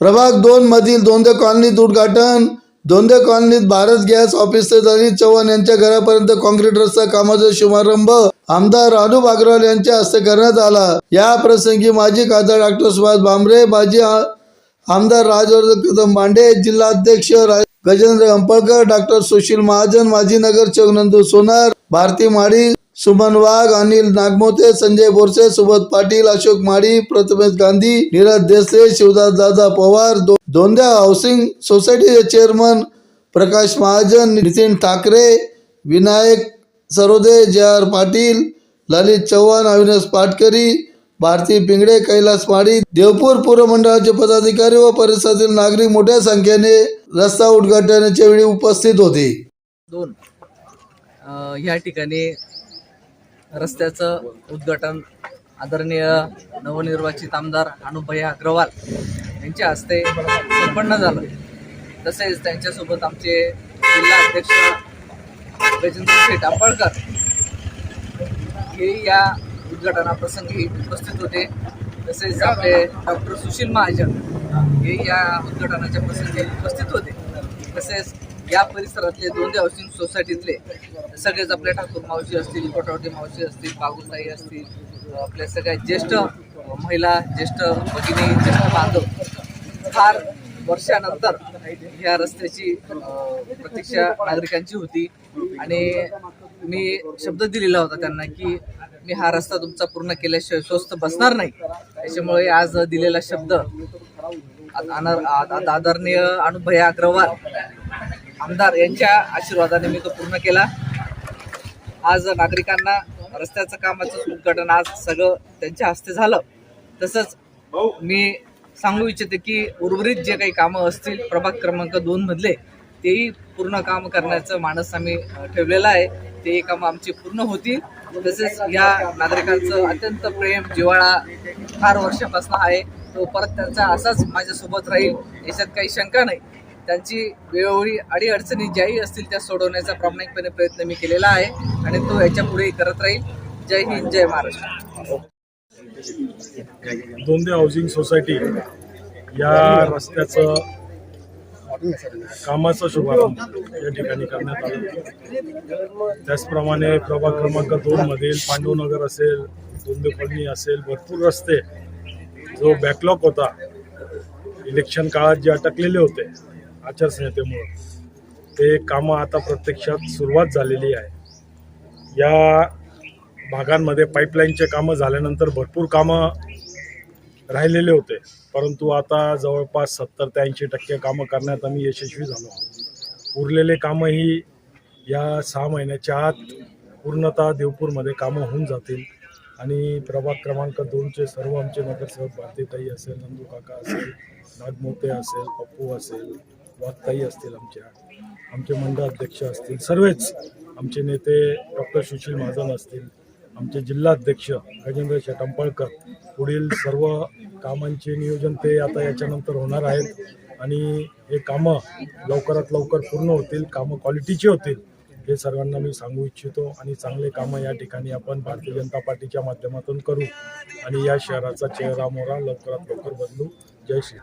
प्रभाग दोन मधील दोंदे कॉलनीत उद्घाटन. दोंदे कॉलनीत भारत गॅस ऑफिसचे अजित चव्हाण यांच्या घरापर्यंत कॉन्क्रीट रस्ता कामाचा शुभारंभ. आमदार रानू बागरवाल यांच्या हस्ते करण्यात आला. या प्रसंगी माजी खासदार डॉक्टर सुभाष भामरे माजी आमदार राजवर्धन कदम मांडे जिल्हाध्यक्ष गजेंद्र अंपळकर डॉक्टर सुशील महाजन माजी नगर नंदू सोनार भारती माळी सुमन वाघ अनिल नागमोते संजय बोरसे सुबोध पाटील अशोक माळी प्रथमेश गांधी नीरज देसरे शिवदास दादा पवार दो- दोंद्या हाऊसिंग सोसायटीचे chairman Prakash Mahajan Nitin Thackeray Vinayak Sarode J R Patil Lalit Chavan Avinash Patkari Bharti Pingde Kailas Mali Deopur पूर्व मंडळाचे पदाधिकारी व परिसरातील नागरिक मोठ्या संख्येने रस्ता उद्घाटनाच्या वेळी उपस्थित होते. दोन या ह्या ठिकाणी रस्त्याचं उद्घाटन आदरणीय नवनिर्वाचित आमदार अनुभय अग्रवाल यांच्या हस्ते संपन्न झालं. तसेच त्यांच्यासोबत आमचे जिल्हा अध्यक्ष गजेंद्र टापळकर हे या उद्घाटनाप्रसंगी उपस्थित होते. तसेच आपले डॉक्टर सुशील महाजन हे या उद्घाटनाच्या प्रसंगी उपस्थित होते. तसेच या परिसरातले दोन्ही हाऊसिंग सोसायटीतले सगळेच आपल्या ठाकूर मावशी असतील कोटावटी मावशी असतील बागुसाई असतील आपल्या सगळ्या ज्येष्ठ महिला ज्येष्ठ भगिनी ज्येष्ठ बांधव फार वर्षानंतर ह्या रस्त्याची प्रतीक्षा नागरिकांची होती. आणि मी शब्द दिलेला होता त्यांना की मी हा रस्ता तुमचा पूर्ण केल्याशिवाय स्वस्त बसणार नाही. त्याच्यामुळे आज दिलेला शब्द आदरणीय अनुभय अग्रवाल आमदार यांच्या आशीर्वादाने मी तो पूर्ण केला. आज नागरिकांना रस्त्याचं कामाचं उद्घाटन आज सगळं त्यांच्या हस्ते झालं. तसंच मी सांगू इच्छिते की उर्वरित जे काही कामं असतील प्रभाग क्रमांक दोन मधले तेही पूर्ण काम करण्याचं मानस आम्ही ठेवलेलं आहे. ते कामं आमची पूर्ण होतील. तसेच या नागरिकांचं अत्यंत प्रेम जिव्हाळा फार वर्षापासून आहे. तो परत त्यांचा असाच माझ्यासोबत राहील याच्यात काही शंका नाही. त्यांची वेळोवेळी अडीअडचणी ज्याही असतील त्या सोडवण्याचा प्रामाणिकपणे प्रयत्न मी केलेला आहे आणि तो याच्या पुढेही करत राहील. जय हिंद जय महाराष्ट्र. दोंदे हाऊसिंग सोसायटी या रस्त्याचं कामाचा शुभारंभ या ठिकाणी करण्यात आला. त्याचप्रमाणे प्रभाग क्रमांक दोन मधील पांडवनगर असेल दोंदे कॉलनी असेल भरपूर रस्ते. जो बॅकलॉग होता इलेक्शन काळात जे अटकलेले होते आचारसंहितेमुळं. ते कामं आता प्रत्यक्षात सुरुवात झालेली आहे. या भागांमध्ये पाईपलाईनचे कामं झाल्यानंतर भरपूर कामं राहिलेले होते. परंतु आता जवळपास सत्तर ते ऐंशी टक्के कामं करण्यात आम्ही यशस्वी झालो आहोत. उरलेले कामंही या सहा महिन्याच्या आत पूर्णतः देवपूरमध्ये कामं होऊन जातील. आणि प्रभाग क्रमांक दोनचे सर्व आमचे नगरसेवक भारतीताई असेल नंदू काका असेल नागमोते असेल पप्पू असेल वाघताई असतील आमच्या. आमचे मंडळ अध्यक्ष असतील. सर्वच आमचे नेते डॉक्टर सुशील महाजन असतील आमचे जिल्हाध्यक्ष गजेंद्र शेटंपळकर पुढील सर्व कामांचे नियोजन ते आता याच्यानंतर होणार आहेत. आणि हे कामं लवकरात लवकर पूर्ण होतील कामं क्वालिटीची होतील हे सर्वांना मी सांगू इच्छितो. आणि चांगले कामं या ठिकाणी आपण भारतीय जनता पार्टीच्या माध्यमातून करू. आणि या शहराचा चेहरा मोहरा लवकरात लवकर बदलू. जय श्री